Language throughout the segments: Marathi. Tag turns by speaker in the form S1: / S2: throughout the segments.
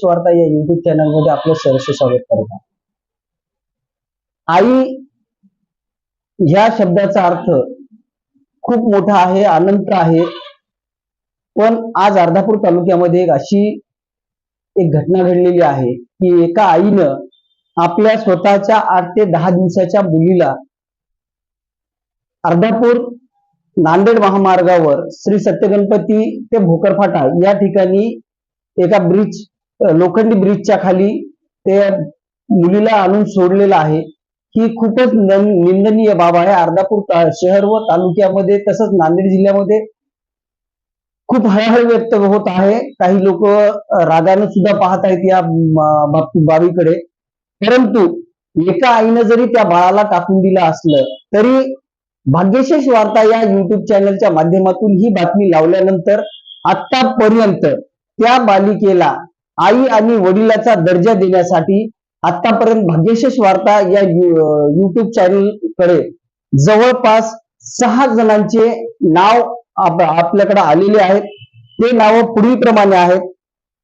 S1: स्वार्थ या युट्यूब चॅनलमध्ये आपलं सहर्ष स्वागत करत. आहे आई ह्या शब्दाचा अर्थ खूप मोठा आहे अनंत आहे. पण आज अर्धापूर तालुक्यामध्ये एक अशी एक घटना घडलेली आहे की एका आईनं आपल्या स्वतःच्या आठ ते दहा दिवसाच्या मुलीला अर्धापूर नांदेड महामार्गावर श्री सत्यगणपती ते भोकरफाटा या ठिकाणी एका ब्रिज लोखंडी ब्रिजच्या खाली ते मुलीला आणून सोडलेलं आहे. ही खूपच न- निंदनीय बाब आहे. अर्धापूर शहर व तालुक्यामध्ये तसंच नांदेड जिल्ह्यामध्ये खूप हळहळ व्यक्त होत आहे. काही लोक रागानं सुद्धा पाहत आहेत या बाबतीत बाबीकडे. परंतु एका आईनं जरी त्या बाळाला टाकून दिलं असलं तरी भाग्यशेष वार्ता या युट्यूब चॅनलच्या माध्यमातून ही बातमी लावल्यानंतर आतापर्यंत त्या बालिकेला आई आणि वडिलाचा दर्जा देण्यासाठी आतापर्यंत भाग्यशेष वार्ता या युट्यूब चॅनलकडे जवळपास सहा जणांचे नाव आपल्याकडे आलेले आहेत. ते नाव पुढील प्रमाणे आहेत.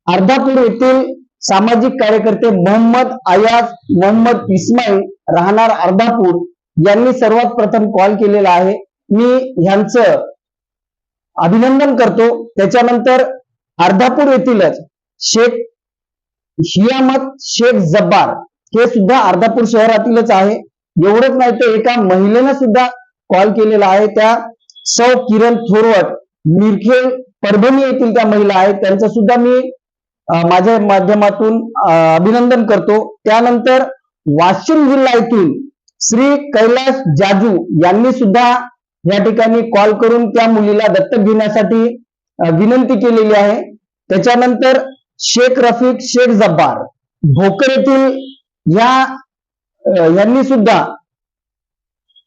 S1: अर्धापूर येथील सामाजिक कार्यकर्ते मोहम्मद अयाज मोहम्मद इस्माईल राहणार अर्धापूर. यांनी सर्वात प्रथम कॉल केलेला आहे. मी ह्यांचं अभिनंदन करतो. त्याच्यानंतर अर्धापूर येथीलच शेख हियामत शेख जब्बार. हे सुद्धा अर्धापूर शहरातीलच आहे. एवढंच नाही तर एका महिलेनं सुद्धा कॉल केलेला आहे. त्या सौ किरण थोरवट मिरखेल परभणी येथील त्या महिला आहेत. त्यांचं सुद्धा मी अं, माझ्या माध्यमातून अभिनंदन करतो. त्यानंतर वाशिम जिल्हा येथील श्री कैलास जाजू यांनी सुद्धा या ठिकाणी कॉल करून त्या मुलीला दत्तक घेण्यासाठी विनंती केलेली आहे. त्याच्यानंतर शेख रफीक शेख जब्बार. भोकर येथील या यांनी सुद्धा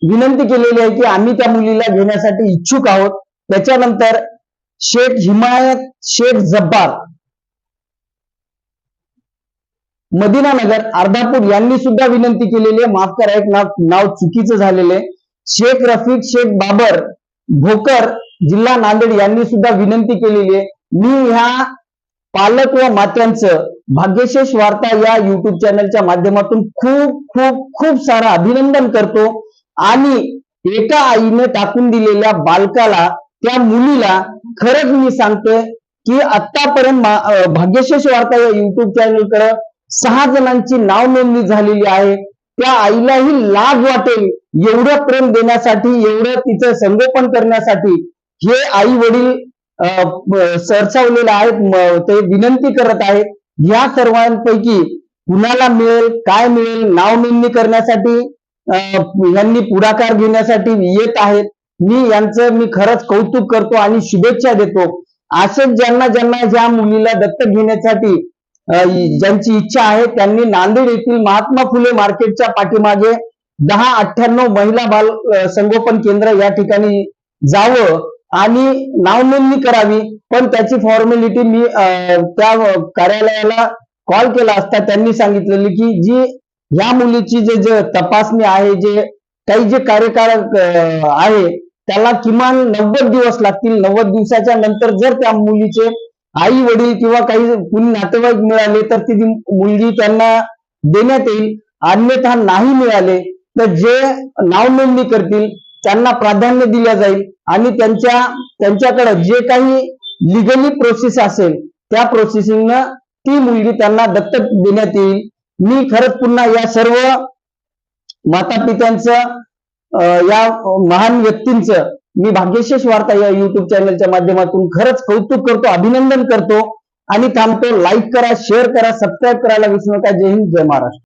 S1: विनंती केलेली आहे की आम्ही त्या मुलीला घेण्यासाठी इच्छुक आहोत. त्याच्यानंतर शेख हिमायत शेख जब्बार मदिनानगर अर्धापूर यांनी सुद्धा विनंती केलेली आहे. माफ करा एक नाव नाव चुकीचं झालेले शेख रफीक शेख बाबर भोकर जिल्हा नांदेड यांनी सुद्धा विनंती केलेली आहे. मी ह्या पालक व मात्यांचं भाग्यशेष वार्ता या युट्यूब चॅनलच्या माध्यमातून खूप खूप खूप सारा अभिनंदन करतो. आणि एका आईने टाकून दिलेल्या बालकाला त्या मुलीला खरंच मी सांगतोय की आतापर्यंत भाग्यशेष वार्ता या युट्यूब चॅनलकडे सहा जणांची नाव नोंदणी झालेली आहे. त्या आईलाही लाज वाटेल एवढं प्रेम देण्यासाठी एवढं तिचं संगोपन करण्यासाठी. हे आई वडील सरसावलेले आहेत ते विनंती करत आहेत या सर्वांपैकी कुणाला मिळेल काय मिळेल नाव नोंदणी करण्यासाठी अं, यांनी पुढाकार घेण्यासाठी येत आहेत. मी यांचं मी खरंच कौतुक करतो आणि शुभेच्छा देतो. असेच ज्यांना ज्यांना ज्या मुलीला दत्तक घेण्यासाठी ज्यांची इच्छा आहे त्यांनी नांदेड येथील महात्मा फुले मार्केटच्या पाठीमागे दहा अठ्ठ्याण्णव महिला बाल संगोपन केंद्र या ठिकाणी जावं. आणि नाव नोंदणी करावी. पण त्याची फॉर्मॅलिटी मी त्या कार्यालयाला कॉल केला असता त्यांनी सांगितलेली की जी या मुलीची जे जे तपासणी आहे जे काही जे कार्यकाळ आहे त्याला किमान नव्वद दिवस लागतील. नव्वद दिवसाच्या नंतर जर त्या मुलीचे आई वडील किंवा काही कुणी नातेवाईक मिळाले तर ती मुलगी त्यांना देण्यात येईल. अन्यथा नाही मिळाले तर जे नाव नोंदणी करतील त्यांना प्राधान्य दिलं जाईल. आणि त्यांच्या त्यांच्याकडे जे काही लिगली प्रोसेस असेल त्या प्रोसेसिंगनं ती मुलगी त्यांना दत्तक देण्यात येईल. मी खरंच पुन्हा या सर्व माता पित्यांचं अं, या महान व्यक्तींचं मी भाग्यशेष वार्ता या युट्यूब चॅनलच्या माध्यमातून खरंच कौतुक करतो अभिनंदन करतो. आणि थांबतो लाईक करा शेअर करा सबस्क्राईब करायला विसरू नका. जय हिंद जय महाराष्ट्र.